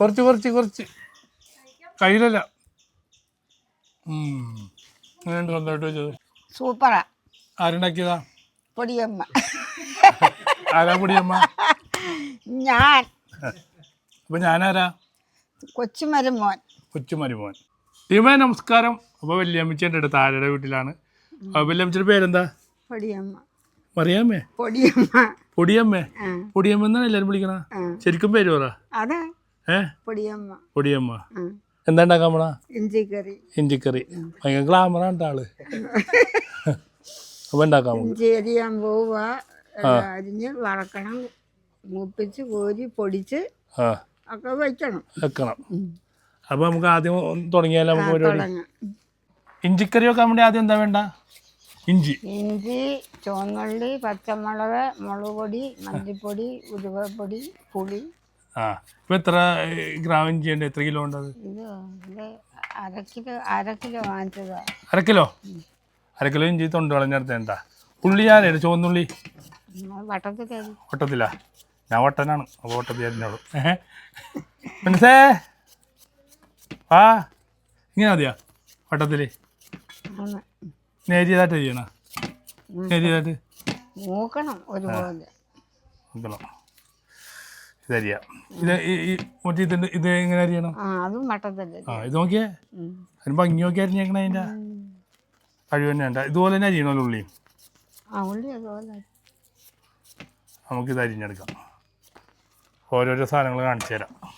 കുറച്ച് കുറച്ച് കുറച്ച്. കയ്യിലല്ല. സ്വന്തമായിട്ട് വെച്ചത്. സൂപ്പറാ. ആരുണ്ടാക്കിയതാ? പൊടിയമ്മ. ആരാ പൊടിയമ്മ? ഞാൻ. അപ്പൊ ഞാനാരാ? കൊച്ചുമരുമോൻ. കൊച്ചുമരുമോൻ. ടീമേ നമസ്കാരം. അപ്പൊ വല്യമ്മച്ചേന്റെ അടുത്ത് ആരുടെ വീട്ടിലാണ്? വല്യമ്മച്ചിയുടെ പേരെന്താ? പൊടിയമ്മ. മറിയാമ്മേ? പൊടിയമ്മ. പൊടിയമ്മേ? പൊടിയമ്മ എന്നാണ് എല്ലാരും വിളിക്കണ? ശരിക്കും പേര് പറ. അതെ. ഏ? പൊടിയമ്മ. പൊടിയമ്മ. എന്താ ഉണ്ടാക്കാൻ പോണ? ഇഞ്ചിക്കറി. ഇഞ്ചിക്കറി. ഭയങ്കര ഗ്ലാമറാണ് ആൾ അപ്പോൾ ഉണ്ടാക്കാൻ ഇഞ്ചി അരിയാൻ പോവുക അരിഞ്ഞ് വറക്കണം. മൂപ്പിച്ച് കോരി പൊടിച്ച് ഒക്കെ വെക്കണം. വെക്കണം. അപ്പോൾ നമുക്ക് ആദ്യം തുടങ്ങിയാലോ നമുക്ക് പരിപാടി? ഇഞ്ചിക്കറി വെക്കാൻ വേണ്ടി ആദ്യം എന്താ വേണ്ട? ഇഞ്ചി. ഇഞ്ചി ചുവന്നുള്ളി പച്ചമുളക് മുളക് പൊടി മല്ലിപ്പൊടി ഉരുവപ്പൊടി പുളി. ആ. ഇപ്പം എത്ര ഏ, ചെയ്യണ്ടേ എത്ര കിലോ ഉണ്ട് അത്? ഇത് ഇത് അര കിലോ അര കിലോ വാങ്ങിച്ചതാ. അര കിലോ? അര കിലോ ഇഞ്ചി തൊണ്ട് കളഞ്ഞെടുത്ത് എന്താ? ഉള്ളി ഞാനേ ചുവന്നുള്ളി. നമ്മൾ വട്ടത്തിൽ വട്ടത്തില്ല ഞാൻ വട്ടനാണ് അപ്പോൾ അരിഞ്ഞോളൂ മനസ്സേ? ആ ഇങ്ങനെ മതിയാ? വട്ടത്തിൽ ആണ്. നേരിയതായിട്ട് അരിയണ നേരിയതായിട്ട് മൂക്കണം ഒരുപോലെ. നോക്കണം ഇത് ഈ- ഈ മറ്റേ ഇത് ഇത് എങ്ങനെ അരിയണം? ആ അതും വട്ടത്തിൽ ആ ഇത് നോക്കിയേ. അതിന് ഭംഗി നോക്കി അരിഞ്ഞേക്കണ അതിന്റെ കഴിവ് തന്നെ ഉണ്ട് ഇതുപോലെ തന്നെ അരിയണമല്ലോ ഉള്ളി. ആ ഉള്ളി അതുപോലെ. നമുക്കിത് അരിഞ്ഞെടുക്കാം. ഓരോരോ സാധനങ്ങൾ കാണിച്ചു തരാം.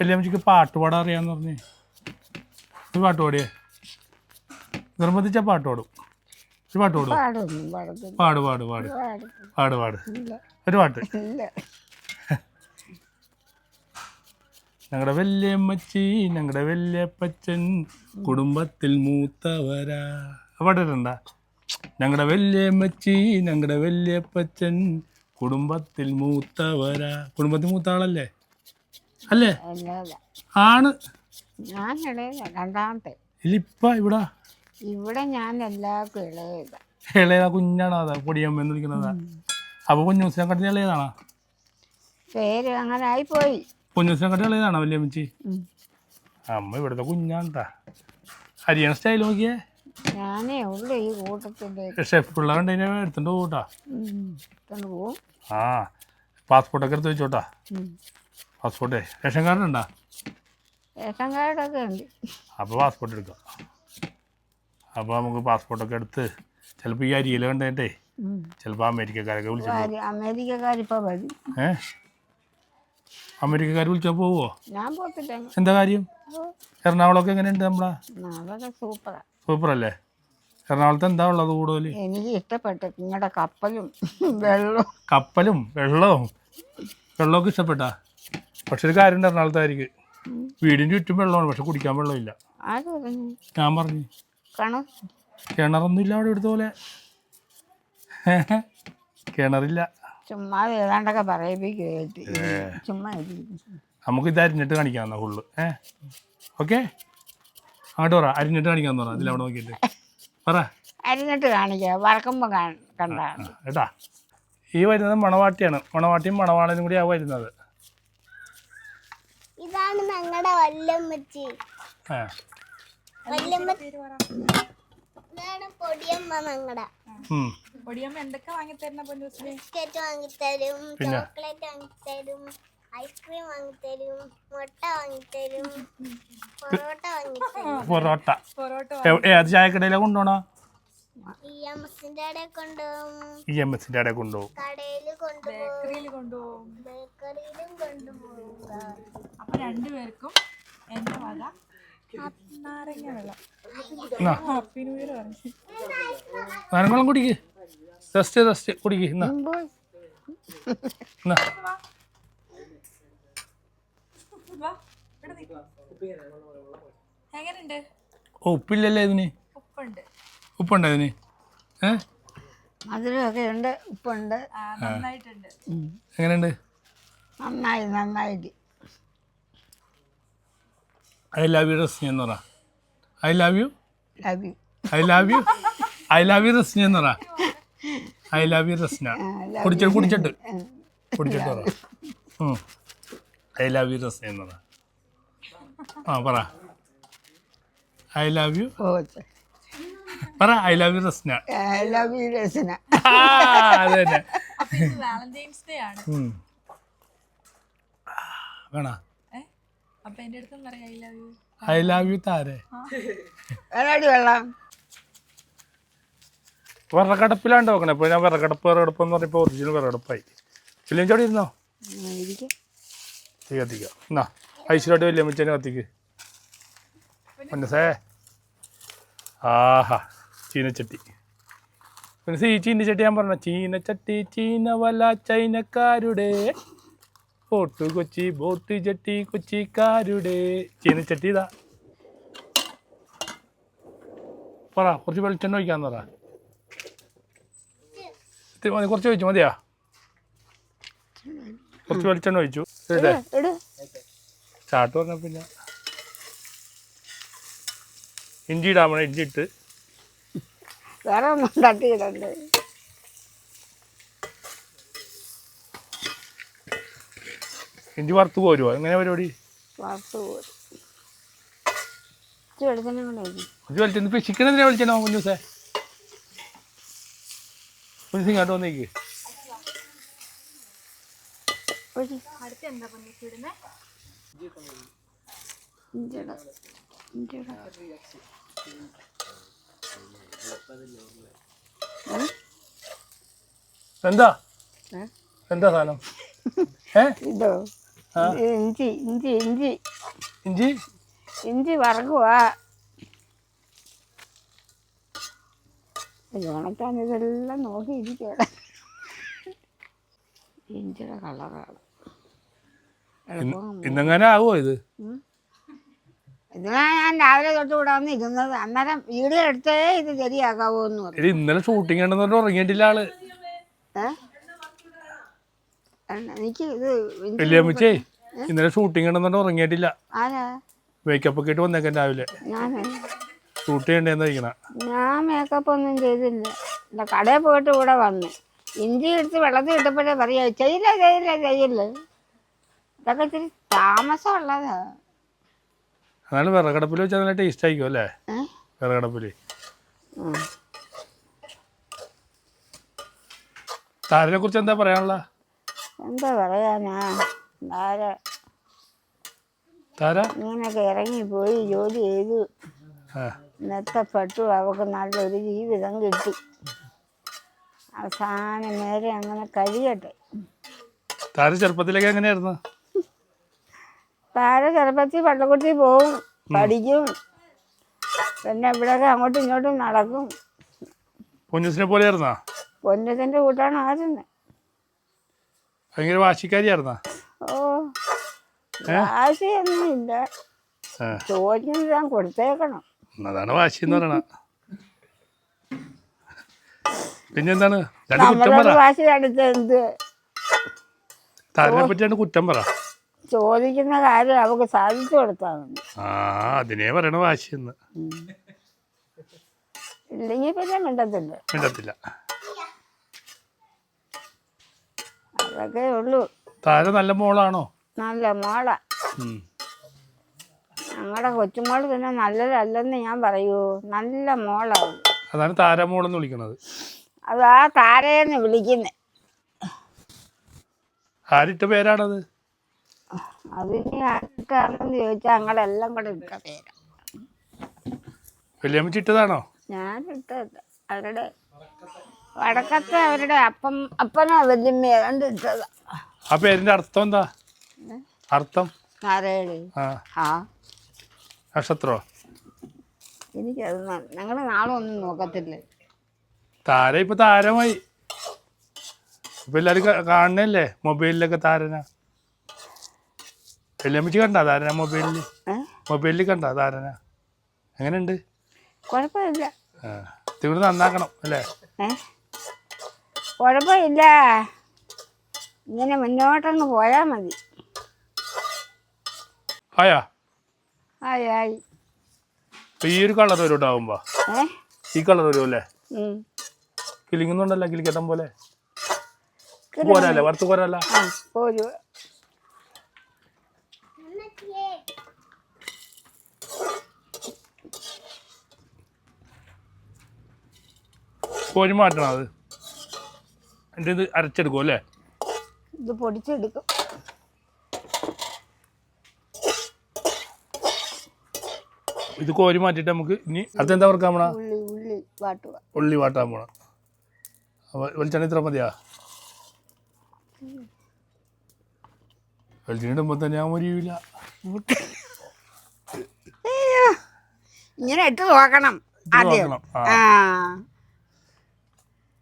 കല്യാണിക്ക് പാട്ട് പാടാൻ പറഞ്ഞേ. പാട്ടുപാടിയേ പാട്ട് പാടിയേ. നിർബന്ധിച്ച പാട്ട് പാടും. ഒരു പാട്ട് പാടും പാട് പാട്. പാട്. പാട് പാട്. ഒരു പാട്ട്. ഞങ്ങളുടെ വല്യമ്മച്ചി ഞങ്ങളുടെ വല്യപ്പച്ചൻ കുടുംബത്തിൽ മൂത്തവരാ. പാട്ടിട്ടുണ്ട ഞങ്ങളുടെ വല്യമ്മച്ചി ഞങ്ങളുടെ വല്യപ്പച്ചൻ കുടുംബത്തിൽ മൂത്തവരാ. കുടുംബത്തിൽ മൂത്ത ആളല്ലേ? അല്ലേ? ആണ്. ഇല്ലിപ്പ ഇവിടെ ഇവിടെ ഞാൻ എല്ലാവർക്കും ഇളയത ഇളയതാ കുഞ്ഞാണോ അതാ പൊടിയമ്മ എന്ന് വിളിക്കുന്നതാ? അപ്പൊ കുഞ്ഞൂസിനെ കട്ടി ഇളയതാണോ? പേര് അങ്ങനെ ആയിപ്പോയി. കുഞ്ഞൂസിനെ കട്ടി ഇളയതാണോ വല്യമ്മച്ചി. അമ്മ ഇവിടുത്തെ കുഞ്ഞാണ്ടാ. അരിയണ സ്റ്റൈൽ നോക്കിയേ. ഞാനേ ഉള്ളു ഈ കൂട്ടത്തിന്റെ ഷെഫ് പിള്ളേർ അതിനെ എടുത്തോണ്ട് പോവും. ആ പാസ്പോർട്ടൊക്കെ എടുത്ത് വെച്ചോട്ടാ. പാസ്പോർട്ടേ റേഷൻ കാർഡ് ഉണ്ടാ റേഷൻ കാർഡൊക്കെ ഉണ്ട്. അപ്പോൾ പാസ്പോർട്ട് എടുക്കാം. അപ്പോൾ നമുക്ക് പാസ്പോർട്ടൊക്കെ എടുത്ത് ചിലപ്പോൾ ഈ അരിയിൽ കണ്ടേ. ചിലപ്പോൾ അമേരിക്കക്കാരൊക്കെ വിളിച്ചു അമേരിക്കക്കാരിപ്പോ വരും. ഏ? അമേരിക്കക്കാർ വിളിച്ചാൽ പോവോ? ഞാൻ പോത്തില്ല. എന്താ കാര്യം? എറണാകുളമൊക്കെ എങ്ങനെയുണ്ട് നമ്മളെ? സൂപ്പറാ. സൂപ്പർ അല്ലേ എറണാകുളത്ത് എന്താ ഉള്ളത് കൂടുതൽ എനിക്ക് ഇഷ്ടപ്പെട്ടു. നിങ്ങളുടെ കപ്പലും വെള്ളവും. കപ്പലും വെള്ളവും. വെള്ളമൊക്കെ ഇഷ്ടപ്പെട്ട. പക്ഷെ ഒരു കാര്യമുണ്ട് എറണാകുളത്തായിരിക്കും വീടിന് ചുറ്റും വെള്ളമാണ്. പക്ഷെ കുടിക്കാൻ വെള്ളമില്ല. ഞാൻ പറഞ്ഞു. കണ? കിണറൊന്നുമില്ല അവിടെ ഇവിടുത്തെ പോലെ. കിണറില്ല. ചുമ്മാ ഏതാണ്ടൊക്കെ പറയിപ്പിക്കേട്ട് ചുമ്മാ നമുക്ക് ഇത് അരിഞ്ഞിട്ട് കാണിക്കാമെന്നാ ഫുള്ള്. ഏ. ഓക്കെ? അങ്ങോട്ട് പറ. അരിഞ്ഞിട്ട് കാണിക്കാന്ന് പറ. അതിലവിടെ നോക്കിയിട്ട്. പറ. അരിഞ്ഞിട്ട് കാണിക്കാം. വറക്കുമ്പോൾ കണ്ടാണ് കേട്ടാ. ഈ വരുന്നത് മണവാട്ടിയാണ്. മണവാട്ടിയും മണവാളനും കൂടിയാണ് വരുന്നത്. ഇതാണ് ഞങ്ങളുടെ വല്ലമ്മച്ചി ആ. പൊടിയമ്മ ഞങ്ങളുടെ. പൊടിയമ്മ എന്തൊക്കെ വാങ്ങിത്തരുന്ന ബിസ്ക്കറ്റ് വാങ്ങിത്തരും? ചോക്ലേറ്റ് വാങ്ങിത്തരും ഐസ്ക്രീം വാങ്ങിത്തരും മുട്ട വാങ്ങിത്തരും പൊറോട്ട വാങ്ങിത്തരും. പൊറോട്ട. പൊറോട്ട ഏത് അവിടെ കൊണ്ടുപോകും. എം അവിടെ കൊണ്ടുപോകും. കടയിൽ കൊണ്ടുപോകും. ബേക്കറിയിലും കൊണ്ടുപോകും. അപ്പൊ രണ്ടുപേർക്കും എന്റെ വക നാരങ്ങ വെള്ളം എന്നാ ഹാപ്പി ന്യൂ ഇയർ പറഞ്ഞു. നാരങ്ങളും കുടിക്ക്. റെസ്റ്റ് റെസ്റ്റ് കുടിക്ക്. എന്നാ? എന്നാ? വാ ഇവിടെ നിക്ക്. എങ്ങനെയുണ്ട്? ഓ ഉപ്പില്ലല്ലേ ഇതിന്? ഉപ്പുണ്ട്. ഉപ്പുണ്ടോ ഇതിന്? ഏ? മധുരമൊക്കെ ഉണ്ട് ഉപ്പുണ്ട്. നന്നായിട്ടുണ്ട്. എങ്ങനെയുണ്ട്? നന്നായി നന്നായിട്ട് ഐ ലവ് യു റസ്നി എന്ന് പറ I love you love you I love you I love you Rasni എന്ന് പറ ഐ ലവ് യു റസ്ന കുടിച്ചിട്ട് കുടിച്ചിട്ട് കുടിച്ചിട്ട് പറ. ഐ ലവ് യു റസ്ന ആ പറ ഐ ലവ് യു പറ I love you Rasna I love you Rasna ആ, അത് തന്നെ വാലന്റൈൻസ് ഡേ ആണ് വേണോ അപ്പൊ എന്റെ അടുത്തും പറയാം I love you I love you താരെ. വേണാടി വെള്ളം? വിറകടപ്പിലാണ്ട് നോക്കണേ ഇപ്പോൾ ഞാൻ വിറകടപ്പ് വിറകടപ്പ് എന്ന് പറഞ്ഞപ്പോൾ ഒറിജിനൽ വിറകടപ്പായി. ഫിലിം ചോടി ഇരുന്നോ? തീ കത്തിക്കാം എന്നാ ഐശ്വര്യോട്ട് വലിയ അമ്മച്ചേനെ കത്തിക്ക്. മനസ്സേ. ആഹാ ചീനച്ചട്ടി. മനസ്സ് ഈ ചീനച്ചട്ടി ഞാൻ പറഞ്ഞ ചീനച്ചട്ടി ചീനവല ചൈനക്കാരുടെ ബോട്ട് കൊച്ചി ബോട്ട് ചട്ടി കൊച്ചിക്കാരുടെ. ചീനച്ചട്ടി ഇതാ. പറ കുറച്ച് വെളിച്ചെണ്ണ ഒഴിക്കാന്ന് പറ. മതി കുറച്ച് ഒഴിച്ചു മതിയാ? കുറച്ച് വെളിച്ചെണ്ണ ഒഴിച്ചു. ചാട്ട് പറഞ്ഞ പിന്നെ. ഇഞ്ചി ഇടാമണ ഇഞ്ചി ഇട്ട്. വേറെ ഒന്നും തട്ടിയിടണ്ട് ഇഞ്ചി വറുത്ത് പോരുമോ എങ്ങനെ പരിപാടി? വറുത്ത് പോരും. ഇച്ചിരി വെളിച്ചെണ്ണ കൂടെ ഒഴിക്ക്. കുറച്ച് വെളിച്ചെണ്ണ ഇപ്പം ചിക്കൻ എന്തിനാ വിളിച്ചോ കുഞ്ഞു ദിവസേ കുഞ്ഞു ഇങ്ങോട്ട് വന്നേക്ക്. എന്താ എന്താ സാധനം? ഏ. ഇത്? ഇഞ്ചി ഇഞ്ചി ഇഞ്ചി ഇഞ്ചി. ഇഞ്ചി? വറക്കുവാ. ഓണക്കാൻ ഇതെല്ലാം നോക്കിയിരിക്കുകയാണ്. ഇഞ്ചിയുടെ കളറാണ് ഇന്നെങ്ങനെ ആവോ ഇത്? ഇതിനാ ഞാൻ രാവിലെ തൊട്ട് ഇവിടെ വന്ന് ഇരുന്നത് അന്നേരം വീഡിയോ എടുത്തേ ഇത് ശരിയാക്കാവോ എന്ന് ഇന്നലെ ഷൂട്ടിംഗ് ഉണ്ടെന്ന് ഉറങ്ങിയിട്ടില്ല ആൾ. ഏ? എനിക്ക് ഇത് ഇഞ്ചി ഇന്നലെ ഷൂട്ടിംഗ് ഉണ്ടെന്ന് ഉറങ്ങിയിട്ടില്ല. ആരാ? മേക്കപ്പ് ഒക്കെ ഇട്ട് വന്നേക്കാൻ രാവിലെ. ഞാൻ ഷൂട്ട് ചെയ്യണ്ടേന്ന് ഞാൻ മേക്കപ്പ് ഒന്നും ചെയ്തില്ല. ഇല്ല കടയിൽ പോയിട്ട് ഇവിടെ വന്നു. ഇഞ്ചി എടുത്ത് വെള്ളത്തിൽ ഇട്ടപ്പോഴേ പറയാ ചെയ്യില്ല ചെയ്യില്ല ചെയ്യില്ല. ഇതൊക്കെ ഇത്തിരി താമസമുള്ളതാ. അതാണ് വിറകടപ്പിൽ വെച്ചാൽ നല്ല ടേസ്റ്റ് ആയിരിക്കും അല്ലേ? വിറകടപ്പിൽ. താരനെ കുറിച്ച് എന്താ പറയാനുള്ള? എന്താ പറയാനാ? താര താര ഇറങ്ങി ഇറങ്ങിപ്പോയി ജോലി ചെയ്തു. മെത്തപ്പെട്ടു. അവക്ക് നല്ലൊരു ജീവിതം കിട്ടി. അവസാനം നേരെ അങ്ങനെ കഴിയട്ടെ. താര ചെറുപ്പത്തിലൊക്കെ എങ്ങനെയായിരുന്നു? താര ചെറുപ്പത്തിൽ പള്ളക്കുട്ടി പോവും പഠിക്കും. പിന്നെ ഇവിടെയൊക്കെ അങ്ങോട്ടും ഇങ്ങോട്ടും നടക്കും. കുഞ്ഞുസിനെ പോലെ ആയിരുന്നാ പൊന്നതിന്റെ കൂട്ടാണ് ആരുന്നത് ഭയങ്കര വാശിക്കാരിയായിരുന്നാ? ഓ വാശിയൊന്നും ആ. ചോദിക്കുന്നത് ഞാൻ കൊടുത്തേക്കണം. അതാണ് വാശി എന്ന് പറയണ. പിന്നെന്താണ്? രണ്ട് കുറ്റം പറ. നമ്മളോട് വാശി കാണിച്ചത് താരനെ പറ്റിയാണ് കുറ്റം പറ. ചോദിക്കുന്ന കാര്യം അവക്ക് സാധിച്ചു കൊടുത്താൽ ആ അതിനെ പറയണ വാശി എന്ന് ഇല്ലെങ്കിൽ പിന്നെ മിണ്ടത്തില്ല. മിണ്ടത്തില്ല. അതൊക്കെ ഉള്ളൂ. താര നല്ല മോളാണോ? നല്ല മോളാ. ഞങ്ങളുടെ കൊച്ചുമോൾ പിന്നെ നല്ലതല്ലെന്ന് ഞാൻ പറയൂ. നല്ല മോളാണ് അതാണ് താര വിളിക്കുന്നത് അത് ആ താരയെന്ന് വിളിക്കുന്നത് ആരിട്ട പേരാണത്? അതിന് ആർക്കാണെന്ന് ചോദിച്ചാൽ ഞങ്ങളെല്ലാം കൂടെ ഇട്ട പേരാ. ഞാൻ ഇട്ടത് അവരുടെ വടക്കത്തെ അവരുടെ അപ്പം അപ്പനോ വല്യമ്മ ഏതാണ്ട് ഇട്ടതാ. ആ പേരിന്റെ അർത്ഥം എന്താ? അർത്ഥം? താരയുടെ ആ. ആ. നക്ഷത്രോ? എനിക്കത് ഞങ്ങൾ നാളെ ഒന്നും നോക്കത്തില്ല. താര ഇപ്പൊ താരമായി. ഇപ്പൊ എല്ലാരും കാണണല്ലേ മൊബൈലിലൊക്കെ താരന. വലിയമ്മച്ചി കണ്ട താരന മൊബൈലിൽ മൊബൈലിൽ കണ്ട താരന? എങ്ങനെയുണ്ട്? കുഴപ്പമില്ല. ആ. ഇത്തിരി നന്നാക്കണം അല്ലേ? കുഴപ്പമില്ല. ഇങ്ങനെ മുന്നോട്ടങ്ങ് പോയാൽ മതി. കോഴിമാറ്റണത് ഈ ഒരു കളർ ഈ കളർ പോലെ. പോരല്ല? എന്റെ ഇത് അരച്ചെടുക്കും അല്ലേ? ഇത് പൊടിച്ചെടുക്കും. ഇത് കോരി മാറ്റിട്ട് നമുക്ക് ഇനി അതെന്താ വറുക്കാൻ പോണ? ഉള്ളി ഉള്ളി വാട്ടുക. ഉള്ളി വാട്ടാൻ പോണം. അപ്പോൾ വെളിച്ചെണ്ണ ഇത്ര മതിയാ? വെളിച്ചെണ്ണ ഇടുമ്പോൾ തന്നെ ഞാൻ മുരിയില്ല ഇങ്ങനെ ഇട്ട് നോക്കണം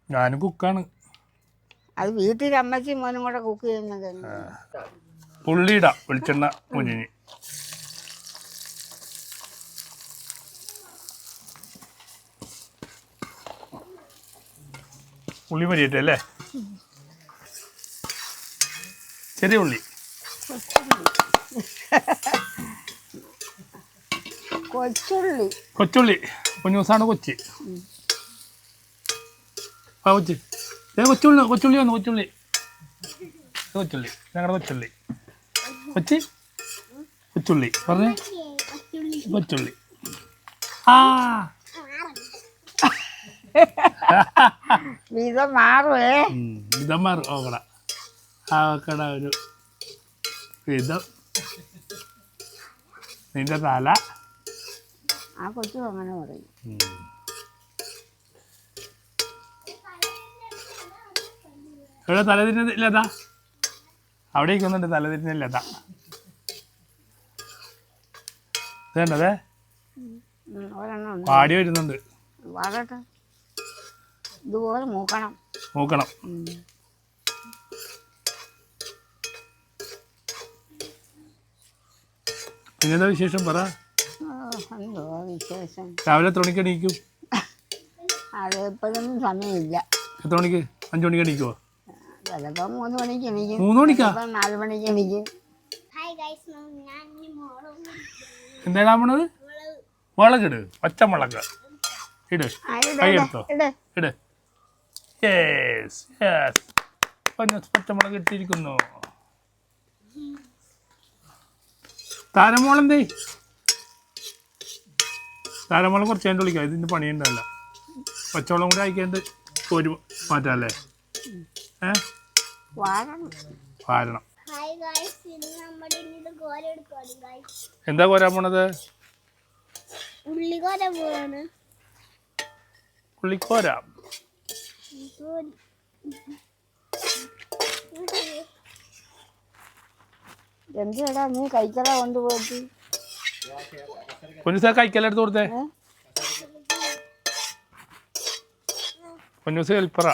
ഞാനും കുക്കാണ് അത് വീട്ടിൽ അമ്മച്ചി മോനും കൂടെ കുക്ക് ചെയ്യുന്നത് പുള്ളിയിട ഇടാം വെളിച്ചെണ്ണ മുന്നിന് ഉള്ളി മരിയട്ടെ അല്ലേ? ചെറിയ ഉള്ളി കൊച്ചുള്ളി. കൊച്ചുള്ളി. കുഞ്ഞൂസാണ് കൊച്ചി. ആ കൊച്ചി. കൊച്ചുള്ളി കൊച്ചുള്ളി വന്നു കൊച്ചുള്ളി. കൊച്ചുള്ളി ഞങ്ങളുടെ കൊച്ചുള്ളി. കൊച്ചി? കൊച്ചുള്ളി പറഞ്ഞേ. കൊച്ചുള്ളി. ആ. വിധം മാറുവേ. വിധം മാറും. ഓക്കട ആ ഓക്കട ഒരു വിധം നിന്റെ തല. ആ കൊച്ചു അങ്ങനെ പറയും. ഉം. തലതിരിഞ്ഞ തലതിരിഞ്ഞില്ലതാ അവിടെ ഇരിക്കുന്നുണ്ട് തലതിരിഞ്ഞ ഇതേണ്ടതേ ഉം, പാടി വരുന്നുണ്ട്. ഇതുപോലെ മൂക്കണം. മൂക്കണം. പിന്നെന്താ വിശേഷം പറ? രാവിലെ എത്ര മണിക്ക് എണീക്കും? അത് സമയമില്ല. എത്ര മണിക്ക്? അഞ്ചു മണിക്ക് എണീക്കുമോ ചിലപ്പോൾ മൂന്ന് മണിക്ക് എണീക്കും. മൂന്ന് മണിക്കാ? ചിലപ്പോൾ നാല് മണിക്ക് എണീക്കും. ഹായ് ഗൈസ് ഞാൻ ഇനി മോളും എന്താ പോണത്? മുളകിട് പച്ചമുളക് ഇട്. ആ, ഇട്, കൈ ഇട്, എടുത്തോ? ഇട്. ഇട്. യെസ് യെസ് പച്ചമുളക് ഇട്ടിരിക്കുന്നു. താരമോളെന്തേ താരമോളം കുറച്ച് കഴിഞ്ഞ് വിളിക്കാം. ഇതിന്റെ പണിയുണ്ടല്ല. പച്ചവെള്ളം കൂടി അയക്കേണ്ട ഒരു മാറ്റാല്ലേ ഏ? വാഴണം വാരണം. എന്താ കോരാൻ പോണത്? ഉള്ളി കോല പോവാണ് പുള്ളിക്കോര എന്തിനാ നീ കൈക്കട കൊണ്ടുപോയിട്ട് പൊന്നുസ കൈക്കലെടുത്ത് കൊടുത്തേ. ഏ? പൊന്നുസ് ഹെൽപ്പറ.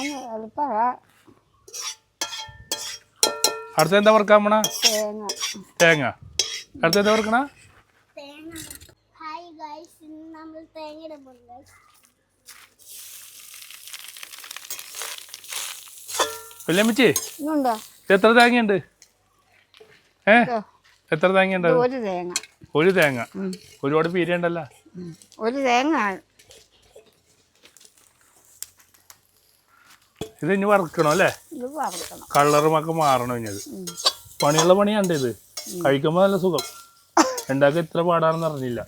ആന്ന് എളുപ്പമാ അടുത്ത എന്താ വറുക്കാൻ പോണ തേങ്ങ. തേങ്ങ. അടുത്ത എന്താ വറുക്കണ? തേങ്ങ. ഹായ് ഗൈസ് ഇന്ന് നമ്മൾ തേങ്ങ ഇന്നുണ്ടോ? ഇത് എത്ര തേങ്ങയുണ്ട്? ഏ? എത്ര തേങ്ങയുണ്ട്? ഒരു തേങ്ങ. ഒരു തേങ്ങ. ഒരുപാട് പീരയുണ്ടല്ലോ. ഒരു തേങ്ങ ഇത് ഇനി വറക്കണം അല്ലേ? കളറുമൊക്കെ മാറണം ഇനി അത്. പണിയുള്ള പണിയാണ്ട് ഇത്. കഴിക്കുമ്പോൾ നല്ല സുഖം. ഉണ്ടാക്കി ഇത്ര പാടാണെന്ന് അറിഞ്ഞില്ല.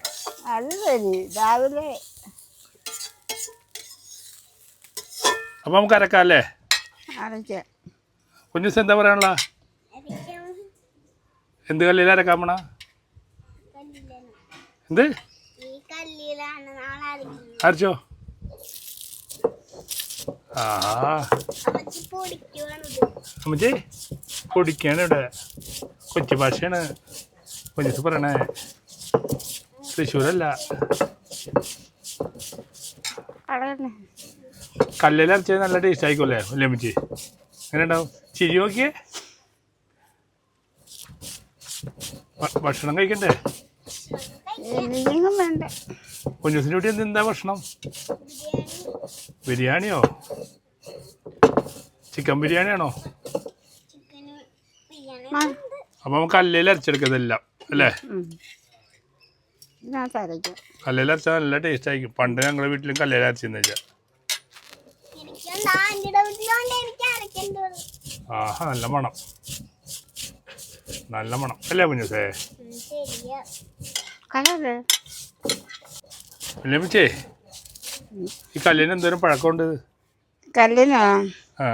അത് ശരി. രാവിലെ അപ്പം നമുക്ക് അരക്കാം അല്ലേ? കുഞ്ഞിസ് എന്താ പറയാനുള്ള? എന്ത് കല്ലിൽ അരക്കാൻ പോണ? എന്ത്? അരച്ചോ? അമ്മച്ചി അമ്മച്ചി പൊടിക്കാണ് ഇവിടെ. കൊച്ചി ഭാഷയാണ്. കുഞ്ഞുസ് പറയണേ. തൃശ്ശൂരല്ല. അരച്ചത് നല്ല ടേസ്റ്റ് ആയിക്കോല്ലേ ലമിച്ച് എങ്ങനെ ഉണ്ടാവും ചിരി നോക്കിയേ. ഭക്ഷണം കഴിക്കണ്ടേ? കുഞ്ഞുസിന്റെ വീട്ടിൽ എന്താ ഭക്ഷണം? ബിരിയാണി ബിരിയാണിയോ? ചിക്കൻ ബിരിയാണിയാണോ? ബിരിയാണി ആണോ അപ്പൊ നമുക്ക് കല്ലിൽ അരച്ചെടുക്കതെല്ലാം അല്ലേ? കല്ലിൽ അരച്ചാൽ നല്ല ടേസ്റ്റ് ആയിരിക്കും. പണ്ട് ഞങ്ങളുടെ വീട്ടിലും കല്ലിൽ അരച്ചെന്ന് വെച്ചാൽ അരക്കേണ്ടത്? ആഹാ നല്ല മണം. നല്ല മണം. അല്ലേ കുഞ്ഞുസേ? അല്ലേ ലമിച്ചേ ഈ കല്ലിന് എന്തോരം പഴക്കമുണ്ട്? കല്ലിനോ? ആ.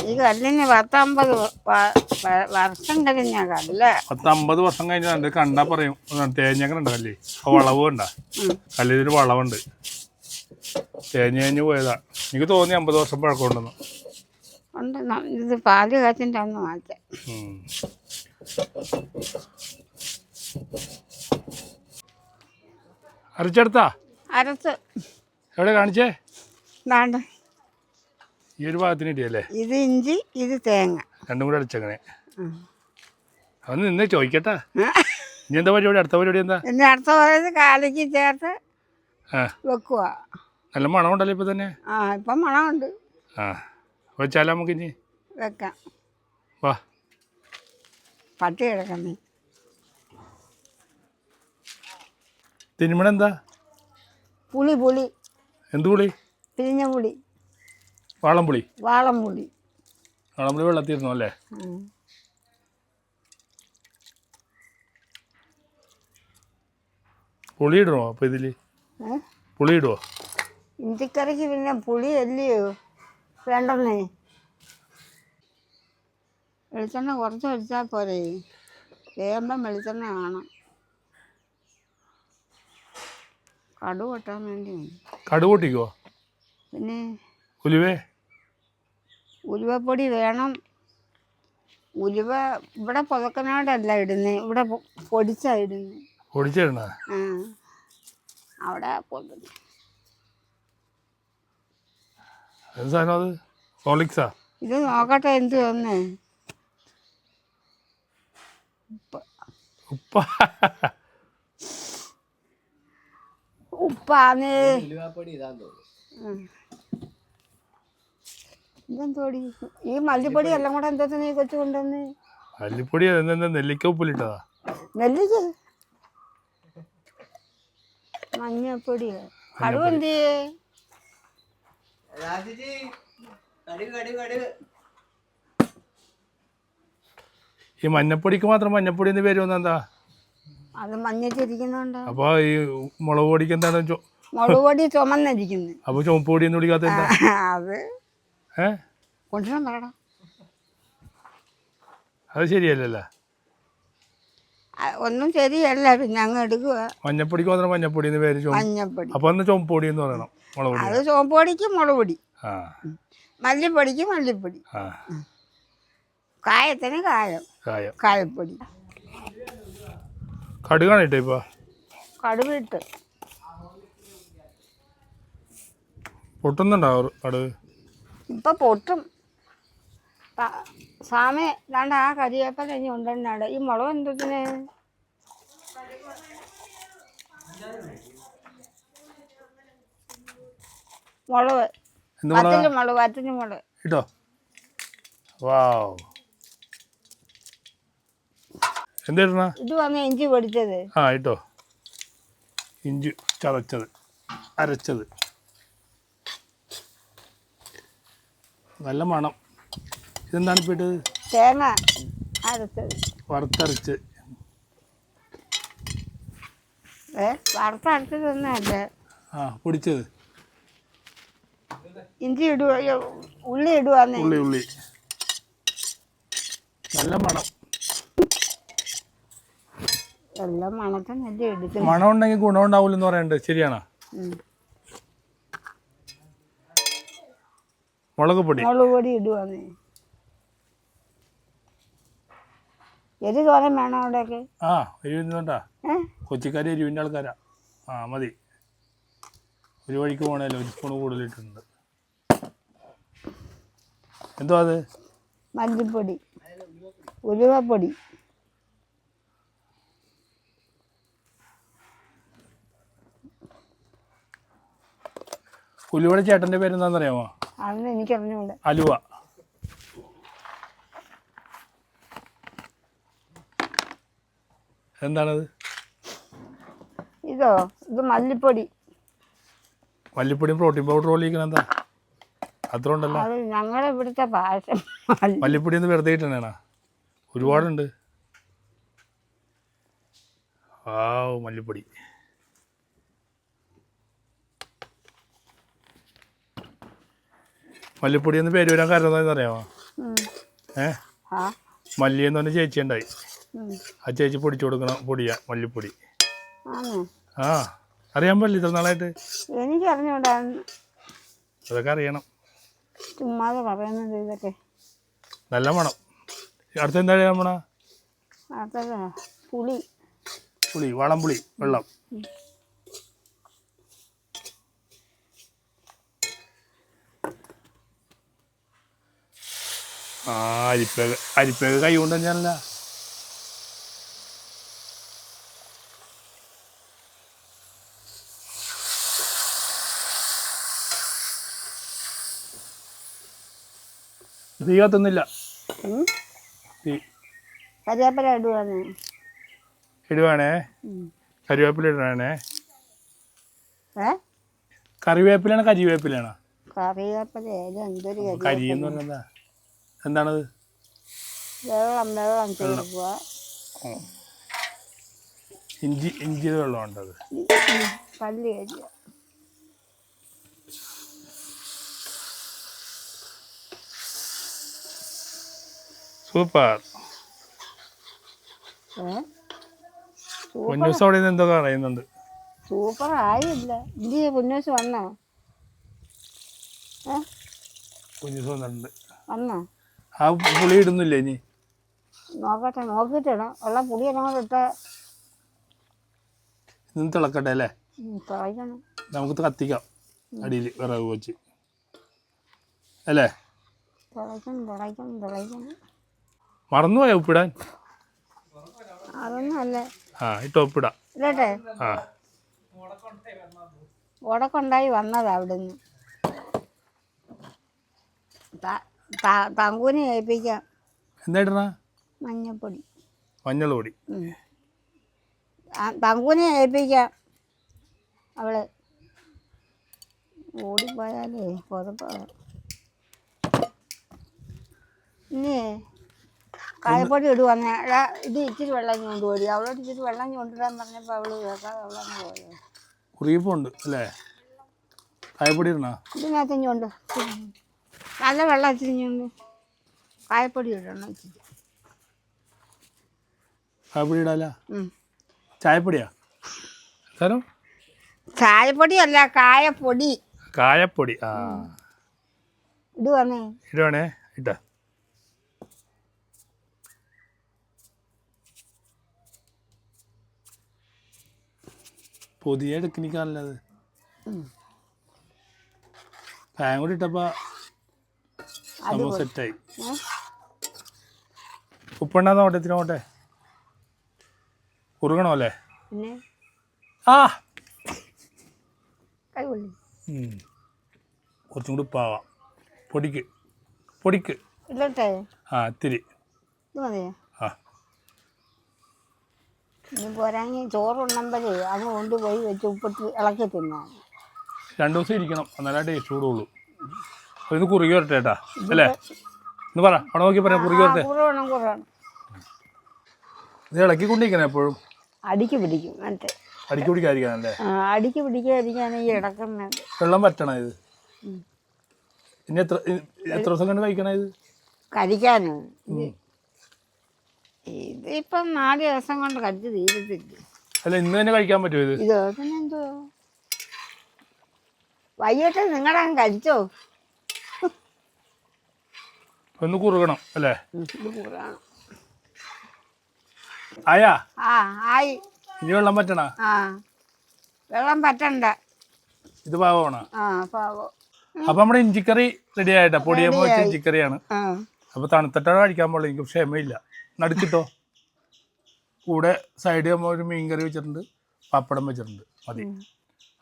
ഈ കല്ലിന് പത്തമ്പത് വർഷം കഴിഞ്ഞ കല്ല് പത്തമ്പത് വർഷം കഴിഞ്ഞാൽ കണ്ടാ പറയും തേഞ്ഞങ്ങനെ ഉണ്ട് കല്ലേ. ആ വളവ് കണ്ട? ഉം. കല്ലിനൊരു വളവുണ്ട്. തേഞ്ഞ് കഴിഞ്ഞ് പോയതാ. എനിക്ക് തോന്നി അമ്പത് വർഷം പഴക്കമുണ്ടെന്ന്. ഉണ്ട് ഇത് പാൽ കാച്ചിന്റെ അന്ന് മാറ്റാം. അരച്ചെടുത്താ? അരച്ച്. എവിടെ കാണിച്ചേ? ദാണ്ട്. ഈ ഒരു ഭാഗത്തിന് ഇടിയല്ലേ ഇത് ഇഞ്ചി ഇത് തേങ്ങ. രണ്ടും കൂടെ അടിച്ചങ്ങനെ ഉം. അന്ന് നിന്ന് ചോദിക്കട്ടാ. ഇനി എന്താ പരിപാടി? അടുത്ത പരിപാടി എന്താ? ഇനി അടുത്ത പോയത് കാലിക്ക് ചേർത്ത് വെക്കുക നല്ല മണമുണ്ടല്ലോ ഇപ്പൊ തന്നെ? ആ ഇപ്പം മണമുണ്ട്. ആ. വെച്ചാലോ നമുക്ക് ഇനി? വെക്കാം. വാ. പട്ടി കിടക്കുന്നേ. തിരുമണെന്താ പുളി പുളി. എന്ത് പുളി? പിരിഞ്ഞ പുളി. വാളംപുളി. വാളംപുളി. വാളംപുളി വെള്ളത്തിരുന്നു അല്ലേ. പുളി ഇടണോ അപ്പൊ ഇതിൽ? പുളി ഇടുവോ ഇഞ്ചിക്കറിക്ക് പിന്നെ പുളി അല്ലയോ? വേണ്ടെന്നേ. വെളിച്ചെണ്ണ കുറച്ച് ഒഴിച്ചാൽ പോരെ. വേമ്പം വെളിച്ചെണ്ണ കാണാം. കടു കൊട്ടാൻ വേണ്ടി. കടു പൊട്ടിക്കോ പിന്നെ ഉലുവേ? ഉലുവപ്പൊടി വേണം. ഉലുവ ഇവിടെ പുതക്കനാടല്ല ഇടുന്നത് ഇവിടെ പൊടിച്ചാ ഇടുന്നത് പൊടിച്ചിടണ? ആ. അവിടെ ഇത് നോക്കട്ടെ എന്ത് തോന്നേ ഉപ്പ. ഉപ്പാന്ന്. ഉം. ഇതെന്തോടി? ഈ മല്ലിപ്പൊടി എല്ലാം കൂടെ എന്താ നീ കൊച്ചു കൊണ്ടുവന്ന്? മല്ലിപ്പൊടി എന്താ നെല്ലിക്ക? ഉപ്പിലിട്ടതാ നെല്ലിക്ക് മഞ്ഞപ്പൊടി കടുവ് എന്ത് ഈ മഞ്ഞപ്പൊടിക്ക് മാത്രം മഞ്ഞപ്പൊടി എന്ന് പേര് വന്ന എന്താ അത് മഞ്ഞച്ചിരിക്കുന്നുണ്ട്. അപ്പൊ ഈ മുളക് പൊടിക്ക് എന്താണ് മുളക് പൊടി ചുമന്നിരിക്കുന്നു. അപ്പൊ ചുമപ്പൊടി പൊടി എന്ന് വിളിക്കാത്ത അത് ഏ? കൊണ്ടുവരാൻ പറയടാ അത് ശരിയല്ലല്ലോ. ഒന്നും ശരിയല്ല പിന്നെ അങ്ങ് എടുക്കുക മഞ്ഞപ്പൊടിക്ക് മാത്രം മഞ്ഞപ്പൊടി എന്ന് പേര് മഞ്ഞപ്പൊടി. അപ്പൊ അന്ന് എന്ന് പറയണം മുളക് പൊടി അത് ചോമ്പൊടിക്ക് പൊടിക്ക് മുളക് പൊടി ആ. മല്ലിപ്പൊടിക്ക് മല്ലിപ്പൊടി. ആ. കായത്തിന് കായം. കായം. കായപ്പൊടി. കടുകാണ് ഇട്ടേ ഇപ്പൊ. കടുവിട്ട് പൊട്ടുന്നുണ്ടാവും കടുക് ഇപ്പം പൊട്ടും. സ്വാമി ദാണ്ട് ആ കരിയേപ്പല ഇനി ഉണ്ടെന്നാട് ഈ മുളക് എന്തതിന് മുളക്. എന്ത് മുളകാ? വറ്റൽ മുളക് ഇട്ടോ. വാവ്. എന്തിടണ ഇത് വന്ന് ഇഞ്ചി പൊടിച്ചത്. ആ ഇട്ടോ. ഇഞ്ചി ചതച്ചത്. അരച്ചത്. നല്ല മണം. ഇതെന്താണ് ഇപ്പോൾ ഇട്ട് തേങ്ങ അരച്ചത് വറുത്തരച്ച്. ആ പൊടിച്ചത്. ഇഞ്ചി ഇടുക ഉള്ളി ഇടുവാന്നേ. ഉള്ളി ഉള്ളി. നല്ല മണം. എല്ലാം മണത്ത് നെല്ല് എടുക്കും മണം ഉണ്ടെങ്കിൽ ഗുണമുണ്ടാവില്ലെന്ന് പറയണ്ട്. ശരിയാണോ? മുളക് പൊടി മുളക് പൊടി ഇടുവാന്ന്. എരി തോരൻ വേണം അവിടെയൊക്കെ ആ എരിവിന്നുണ്ടാ കൊച്ചിക്കാരി എരിവിന്റെ ആൾക്കാരാ. ആ മതി. ഒരു വഴിക്ക് പോകണല്ലോ ഒരു സ്പൂൺ കൂടുതലിട്ടുണ്ട്. എന്തോ അത്? മല്ലിപ്പൊടി ഉലുവപ്പൊടി. ഉലുവയുടെ ചേട്ടന്റെ പേര് എന്താണെന്നറിയാമോ അതൊന്നും എനിക്കറിഞ്ഞൂടെ. അലുവ. എന്താണത്? ഇതോ ഇത് മല്ലിപ്പൊടി. മല്ലിപ്പൊടിയും പ്രോട്ടീൻ പൗഡർ ഒളിക്കണം എന്താ? അത്ര ഉണ്ടല്ലോ. അത് ഞങ്ങളുടെ ഇവിടുത്തെ പായസം. മല്ലി മല്ലിപ്പൊടി ഒന്ന് വെറുതെ ഇട്ടാണോ ഒരുപാടുണ്ട്. ആ മല്ലിപ്പൊടി. മല്ലിപ്പൊടി എന്ന് പേര് വരാൻ കാരണം എന്താണെന്ന് അറിയാമോ. ഏ? ആ. മല്ലി എന്ന് പറഞ്ഞ ചേച്ചി ഉണ്ടായി ആ ചേച്ചി പൊടിച്ചു കൊടുക്കണം പൊടിയാ മല്ലിപ്പൊടി. ആ അറിയാൻ പറ്റില്ല ഇത്ര നാളായിട്ട്? എനിക്ക് അറിഞ്ഞൂടാ അതൊക്കെ അറിയണം. ചുമ്മാതെ പറയുന്നത് ഇതൊക്കെ. നല്ല മണം. അടുത്ത എന്താ മണ പുളി. പുളി പുളി വളംപുളി വെള്ളം ആ അരിപ്പേക അരിപ്പേക കൈ കൊണ്ട് തന്നെയാണല്ല. തീ കത്തുന്നില്ല. കരിവേപ്പില ഇടുവാണേ. ഉം. കറിവേപ്പില ഇടണേ കറിവേപ്പിലാണ് കരിവേപ്പിലാണ് കറിവേപ്പില കരിയെന്ന് എന്തൊരു എന്താണത്? വെള്ളം വെള്ളം ചേർക്കുക ഇഞ്ചി വെള്ളമുണ്ടത് വെള്ളം അത് പല്ല് കരിയ സൂപ്പർ. കുഞ്ഞൂസ് അവിടെ നിന്ന് എന്തോ പറയുന്നുണ്ട്? സൂപ്പർ ആയില്ല ഇഞ്ചി പൊന്നൂസ് വന്നോ? കുഞ്ഞൂസ് വന്നിട്ടുണ്ട്. വന്നോ? ആ പുളി ഇടുന്നില്ലേ ഇനി? നോക്കട്ടെ നോക്കിയിട്ടിടാം ഉള്ള പുളി കൂടെ ഇട്ട് നിന്ന് തിളക്കട്ടെ അല്ലേ? തിളയ്ക്കണം. നമുക്ക് കത്തിക്കാം അടിയിൽ വിറക് വെച്ച്. അല്ലേ? തിളയ്ക്കണം തിളയ്ക്കണം തിളയ്ക്കണം. മറന്നുപോയാ ഉപ്പിടാൻ? അതൊന്നും അല്ല. ആ ഇട്ടോ ഉപ്പിടാം. ഇല്ലട്ടെ ആ. ഉടക്കുണ്ടായി വന്നതാ അവിടുന്ന്. തങ്കൂനെ ഏൽപ്പിക്കാം. എന്തായിട്ടാ മഞ്ഞപ്പൊടി. മഞ്ഞൾപൊടി തങ്കൂനെ ഏൽപ്പിക്കാം. അവൾ. ഓടിപ്പോയാലേ പുറപ്പ. ഇനി കായപ്പൊടി ഇടുവന്ന ഇത് ഇച്ചിരി വെള്ളം ചൂണ്ട് പോയി അവളോട് ഇച്ചിരി വെള്ളം ചൂണ്ടിടാൻ പറഞ്ഞപ്പോൾ അവൾ കേൾക്കാതെ അവളങ്ങ് പോയത് കുറിയപ്പുണ്ട് അല്ലേ? കായപ്പൊടി ഇടണ? ഇതിനകത്ത് ഇഞ്ഞുണ്ട് നല്ല വെള്ളം ഇച്ചിരി കായപ്പൊടി ഇടണം. ഇച്ചിരി കായപ്പൊടി ഇടാല ചായപ്പൊടിയാ ചായപ്പൊടിയാ? ചായപ്പൊടി അല്ല കായപ്പൊടി. കായപ്പൊടി ആ. ഇടുവാണേ ഇടുവാണേ ഇട്ട. പുതിയ ടെക്നിക്കാണല്ലോ അത്. കായം കൂടി ഇട്ടപ്പോ സംഭവം സെറ്റായി ഏ? ഉപ്പെണ്ണാന്ന് ഓട്ടെ ഇത്തിരി ഓട്ടെ കുറുകണോ അല്ലേ? ആ. കുറച്ചും കൂടി പാവാം. പൊടിക്ക്. പൊടിക്ക്. ആ ഇത്തിരി. ആ. പോരാങ്ങി ചോറുണ്ണുമ്പോഴേ അത് കൊണ്ടുപോയി വെച്ച് ഉപ്പിട്ട് ഇളക്കി തിന്നാം. രണ്ടു ദിവസം ഇരിക്കണം. എന്നാലേ ടേസ്റ്റ് കൂടുള്ളൂ. അപ്പോൾ ഇത് കുറുകി വരട്ടെ ഏട്ടാ അല്ലേ? ഇന്ന് പറ. അവിടെ നോക്കി പറയാം കുറുകി വരട്ടെ. കുറവണം കുറവണം ഇത് ഇളക്കിക്കൊണ്ടിരിക്കണം എപ്പോഴും? അടിക്ക് പിടിക്കും മറ്റേ. അടിക്കി പിടിക്കാതിരിക്കാൻ അല്ലേ? ആ, അടിക്ക് പിടിക്കാതിരിക്കാണ് ഈ ഇടക്കുന്നത് വെള്ളം വറ്റണം ഇത്? ഇനി എത്ര ഇ- എത്ര ദിവസം കണ്ട് കഴിക്കണം ഇത്? കരിക്കാനും. ഇത് ഇതിപ്പം നാല് ദിവസം കൊണ്ട് കരിച്ച് തീരത്തില്ല. അല്ല ഇന്ന് തന്നെ കഴിക്കാൻ പറ്റുമോ ഇത്? ഇത് പിന്നെന്തോ വൈകിട്ട് നിങ്ങളുടെ അങ്ങ് കഴിച്ചോ ഒന്ന് കുറുകണം അല്ലേ? ആയാ? ആ ആയി. ഇനി വെള്ളം പറ്റണ? ആ വെള്ളം പറ്റണ്ട. ഇത് പാവമാണ്? ആ പാവോ. അപ്പൊ നമ്മുടെ ഇഞ്ചിക്കറി റെഡി ആയിട്ടാ? പൊടിയമ്മ വെച്ച ഇഞ്ചിക്കറിയാണ്. അപ്പൊ തണുത്തിട്ടാണ് കഴിക്കാൻ പാടില്ല എനിക്ക് ക്ഷമയില്ല. നടുക്കിട്ടോ കൂടെ സൈഡ് നമ്മൾ ഒരു മീൻകറി വെച്ചിട്ടുണ്ട്. പപ്പടം വെച്ചിട്ടുണ്ട്. മതി.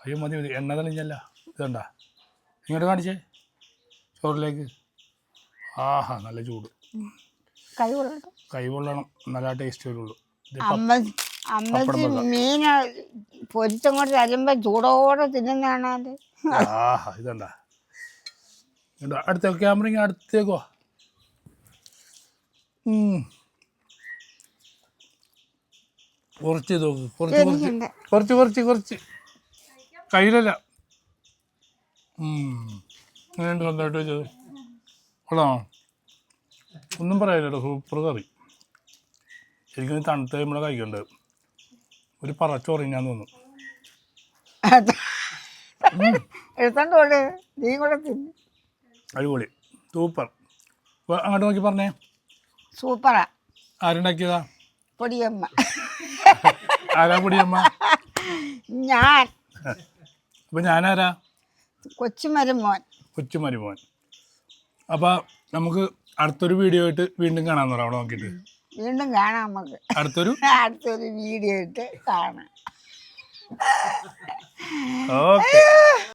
അയ്യോ മതി മതി. എണ്ണ തെളിഞ്ഞല്ല. ഇതണ്ട ഇങ്ങോട്ട് കാണിച്ചേ. ചോറിലേക്ക്. ആഹാ നല്ല ചൂട്. കൈ കൈ കൊള്ളണം നല്ല ടേസ്റ്റ് വരുള്ളൂ. അമ്മ അമ്മച്ചി മീൻ പൊരിച്ചങ്ങോട്ട് തരുമ്പോ ചൂടോടെ തിന്നുന്നതാണ് അത് ആഹാ ഇതണ്ട അടുത്ത ക്യാമറ അടുത്തേക്കോ. ഉം. കുറച്ച് നോക്ക് കുറച്ച് കുറച്ച് കുറച്ച് കുറച്ച് കയ്യിലല്ല. എങ്ങനെയുണ്ട് സ്വന്തമായിട്ട് വെച്ചത്. കൊള്ളാമോ ഒന്നും പറയാനില്ല സൂപ്പർ കറി. ശരിക്കും തണുത്ത് നമ്മളെ കഴിക്കണ്ട്? ഒരു പറച്ചോറിഞ്ഞാന്ന് തോന്നുന്നു എടുത്തോണ്ട് നീ കൂടെ തിന്നു. അടിപൊളി. സൂപ്പർ. അങ്ങോട്ട് നോക്കി പറഞ്ഞേ. സൂപ്പറാ. ആരുണ്ടാക്കിയതാ? പൊടിയമ്മ. ആരാ പൊടിയമ്മ? ഞാൻ. അപ്പൊ ഞാനാരാ? കൊച്ചുമരുമോൻ. കൊച്ചുമരുമോൻ. അപ്പോൾ നമുക്ക് അടുത്തൊരു വീഡിയോ ആയിട്ട് വീണ്ടും കാണാമെന്ന് പറയാം അവിടെ നോക്കിയിട്ട്. വീണ്ടും കാണാം നമുക്ക്. അടുത്തൊരു? അടുത്തൊരു വീഡിയോ ഇട്ട് കാണാം. ഓക്കെ